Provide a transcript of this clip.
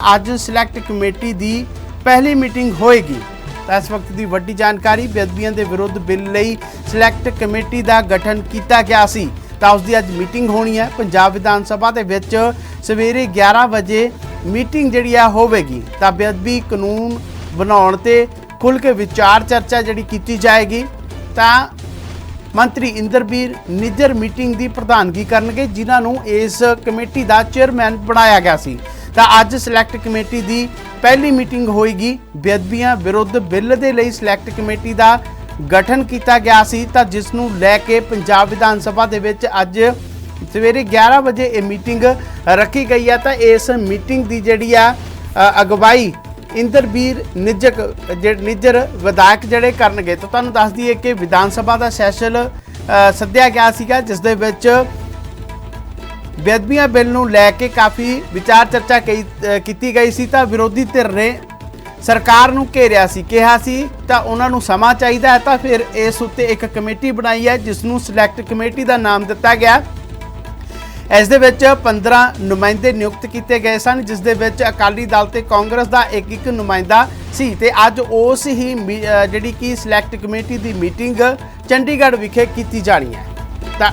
ਅੱਜ select committee ਦੀ ਪਹਿਲੀ meeting ਹੋਏਗੀ। ਤਾਂ ਇਸ ਵਕਤ ਦੀ ਵੱਡੀ ਜਾਣਕਾਰੀ, ਬੇਅਦਬੀਆਂ ਦੇ ਵਿਰੁੱਧ ਬਿੱਲ ਲਈ ਸਿਲੈਕਟ ਕਮੇਟੀ ਦਾ ਗਠਨ ਕੀਤਾ ਗਿਆ ਸੀ। ਤਾਂ ਉਸ ਦੀ ਅੱਜ ਮੀਟਿੰਗ ਹੋਣੀ ਹੈ। ਪੰਜਾਬ ਵਿਧਾਨ ਸਭਾ ਦੇ ਵਿੱਚ ਸਵੇਰੇ 11 ਵਜੇ ਮੀਟਿੰਗ ਜਿਹੜੀ ਆ ਹੋਵੇਗੀ। ਤਾਂ ਬੇਅਦਬੀ ਕਾਨੂੰਨ ਬਣਾਉਣ ਤੇ ਖੁੱਲ੍ਹ ਕੇ ਵਿਚਾਰ ਚਰਚਾ ਜਿਹੜੀ ਕੀਤੀ ਜਾਏਗੀ। ਤਾਂ ਮੰਤਰੀ ਇੰਦਰਬੀਰ ਨਿੱਜਰ ਮੀਟਿੰਗ ਦੀ ਪ੍ਰਧਾਨਗੀ ਕਰਨਗੇ, ਜਿਨ੍ਹਾਂ ਨੂੰ ਇਸ ਕਮੇਟੀ ਦਾ ਚੇਅਰਮੈਨ ਬਣਾਇਆ ਗਿਆ ਸੀ। ਤਾਂ ਅੱਜ ਸਿਲੈਕਟ ਕਮੇਟੀ ਦੀ ਪਹਿਲੀ ਮੀਟਿੰਗ ਹੋਏਗੀ। ਬੇਅਦਬੀਆਂ ਵਿਰੁੱਧ ਬਿੱਲ ਦੇ ਲਈ ਸਿਲੈਕਟ ਕਮੇਟੀ ਦਾ ਗਠਨ ਕੀਤਾ ਗਿਆ ਸੀ। ਤਾਂ ਜਿਸ ਨੂੰ ਲੈ ਕੇ ਪੰਜਾਬ ਵਿਧਾਨ ਸਭਾ ਦੇ ਵਿੱਚ ਅੱਜ ਸਵੇਰੇ 11 ਵਜੇ ਇਹ ਮੀਟਿੰਗ ਰੱਖੀ ਗਈ ਹੈ। ਤਾਂ ਇਸ ਮੀਟਿੰਗ ਦੀ ਜਿਹੜੀ ਆ ਅਗਵਾਈ ਇੰਦਰਵੀਰ ਨਿੱਜਕ ਜਿਹੜੇ ਨਿੱਜਰ ਵਿਧਾਇਕ ਜਿਹੜੇ ਕਰਨਗੇ। ਤਾਂ ਤੁਹਾਨੂੰ ਦੱਸ ਦਈਏ ਕਿ ਵਿਧਾਨ ਸਭਾ ਦਾ ਸੈਸ਼ਨ ਸੱਦਿਆ ਗਿਆ ਸੀਗਾ, ਜਿਸ ਦੇ ਵਿੱਚ ਬੇਅਦਬੀਆਂ ਬਿੱਲ ਨੂੰ ਲੈ ਕੇ ਕਾਫੀ ਵਿਚਾਰ ਚਰਚਾ ਕਈ- ਕੀਤੀ ਗਈ ਸੀ ਤਾਂ ਵਿਰੋਧੀ ਧਿਰ ਨੇ ਸਰਕਾਰ ਨੂੰ ਘੇਰਿਆ ਸੀ, ਕਿਹਾ ਸੀ, ਤਾਂ ਉਹਨਾਂ ਨੂੰ ਸਮਾਂ ਚਾਹੀਦਾ ਹੈ ਤਾਂ ਫਿਰ ਇਸ ਉੱਤੇ ਇੱਕ ਕਮੇਟੀ ਬਣਾਈ ਹੈ ਜਿਸ ਨੂੰ ਸਿਲੈਕਟ ਕਮੇਟੀ ਦਾ ਨਾਮ ਦਿੱਤਾ ਗਿਆ। ਇਸ ਦੇ ਵਿੱਚ 15 ਨੁਮਾਇੰਦੇ ਨਿਯੁਕਤ ਕੀਤੇ ਗਏ ਸਨ, ਜਿਸ ਦੇ ਵਿੱਚ ਅਕਾਲੀ ਦਲ ਤੇ ਕਾਂਗਰਸ ਦਾ ਇੱਕ ਇੱਕ ਨੁਮਾਇੰਦਾ ਸੀ ਤੇ ਅੱਜ ਉਸ ਹੀ ਮੀ- ਜਿਹੜੀ ਕਿ ਸਿਲੈਕਟ ਕਮੇਟੀ ਦੀ ਮੀਟਿੰਗ ਚੰਡੀਗੜ੍ਹ ਵਿਖੇ ਕੀਤੀ ਜਾਣੀ ਹੈ। ਤਾਂ